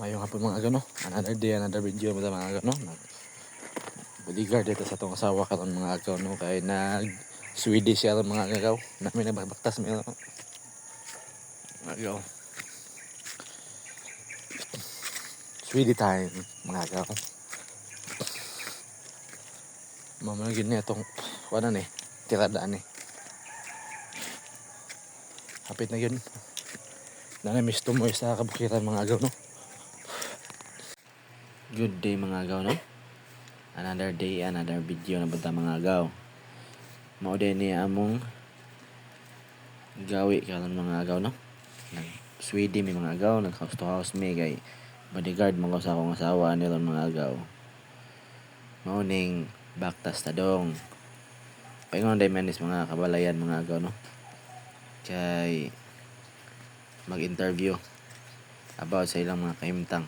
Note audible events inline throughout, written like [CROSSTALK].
Mayong hapon mga gano. Another day, another video mga mga gano. Bodyguard dito sa tong asawa karon mga agaw no kay nag Swedish karon mga agaw. Namin na baktas mi no. Agaw. Swedish time mga agaw. Mamagin niya itong wala ni tiradaan ni. Hapit na yun. Nanamiss mo sa kabukiran mga agaw no. Good day mga agaw no. Another day, another video na bata mga agaw. Mao din ni among gawi karon mga agaw no. Nag Swede mi mga agaw, nag house to house mi kay bodyguard mga sa akong asawa ni ron mga agaw. Mao ning baktas tadong. Paingon day manis mga kabalayan mga agaw no. Kay mag-interview about sa ilang mga kahimtang.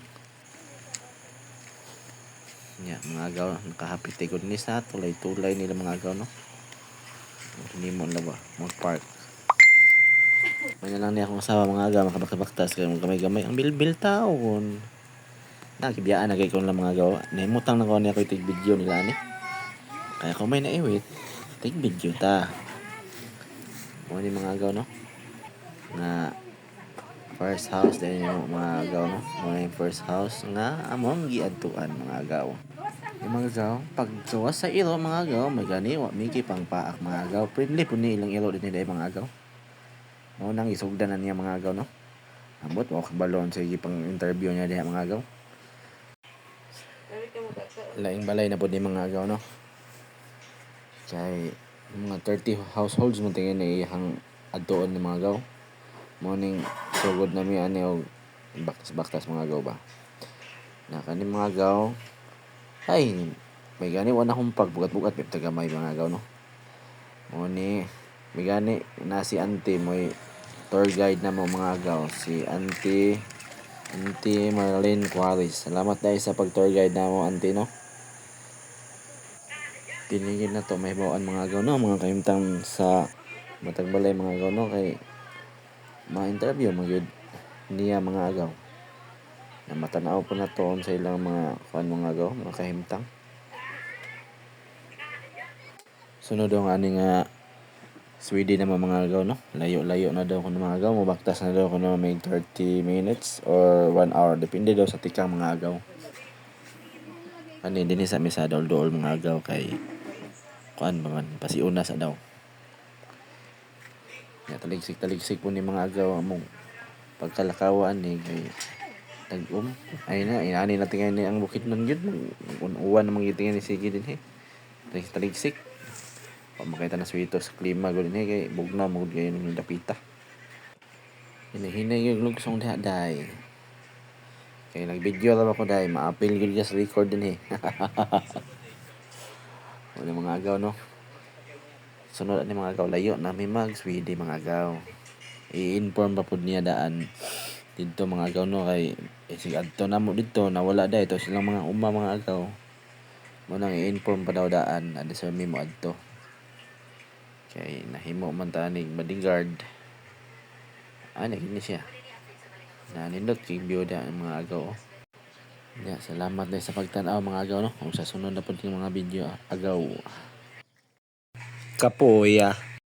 Nya, mga agaw, nakahapit tigod ni sa tulay-tulay nila mga agaw, no? Hindi mo na ba, mag-park. Manya lang niya akong asawa mga agaw, makabakabaktas, kaya mga gamay-gamay. Ang bil-bil taon. Nakibiyaan na kay ko lang mga agaw. Nahimutang na ko niya ko tig video nila ni. Kaya kung may naiwit, tig video ta. Mo ni mga agaw, no? Na first house din yung mga agaw no mo yung first house nga among giadtuan mga agaw yung mga agaw pag gawas sa ilo mga agaw may gani wa miki pang paak mga agaw friendly po ni ilang ilo din nila mga agaw mo nang isugdan na niya mga agaw no? Ambot wa balon sa pang interview niya diha mga agaw laing balay na po ni mga agaw no? Kay mga 30 households mo tingin na iyang adtuon ni mga agaw morning sugod na mi ani og baktas-baktas mga gaw ba? Na kani mga gaw ay may gani wala akong pagbugat-bugat may tagamay mga gaw no? Mo ni may gani na si auntie mo'y tour guide na mo mga gaw. Si auntie auntie Marlene Juarez. Salamat dahil sa pag tour guide na mo auntie no? Tinigil na to may bawaan mga gaw no? Mga kayumtang sa matagbalay mga gaw no? Kay ma-interview magyud niya mga agaw na matanaw po na to sa ilang mga kuan mga agaw mga kahimtang. Sunod ang ani nga Sweden naman mga agaw no? Layo-layo na daw kuno mga agaw mabaktas na daw kuno may 30 minutes or 1 hour. Depende daw sa tikang mga agaw ani dinhi sa misa daw dool mga agaw kay kuan man pasiuna sa daw. Ya, taligsik taligsik po ni mga agaw among pagkalakawan ni kay tag-um ay na inani natin ngayon ang bukid nun yun. Uwan namang gitingan ni sige din he taligsik taligsik pa makita na swito sa klima gud ni kay bugnaw mo gud kayo ng dapita. Hinahinay yung lugsong diha day. Kay nag-video lang ako day. Maapil ka sa record din he [LAUGHS] wala mga agaw no? Sunod ni mga agaw layo na may mag Swede mga agaw. I-inform pa pud niya daan dito mga agaw no kay eh, sig adto na mo dito nawala da ito silang mga uma mga agaw mo nang i-inform pa daw daan ada sa mo adto kay nahimo man tanig bodyguard ani gini siya nanindot kay biyuda ang mga agaw. Ya, salamat dahil sa pagtanaw mga agaw no. Kung sa sunod na yung mga video agaw. Kapoya.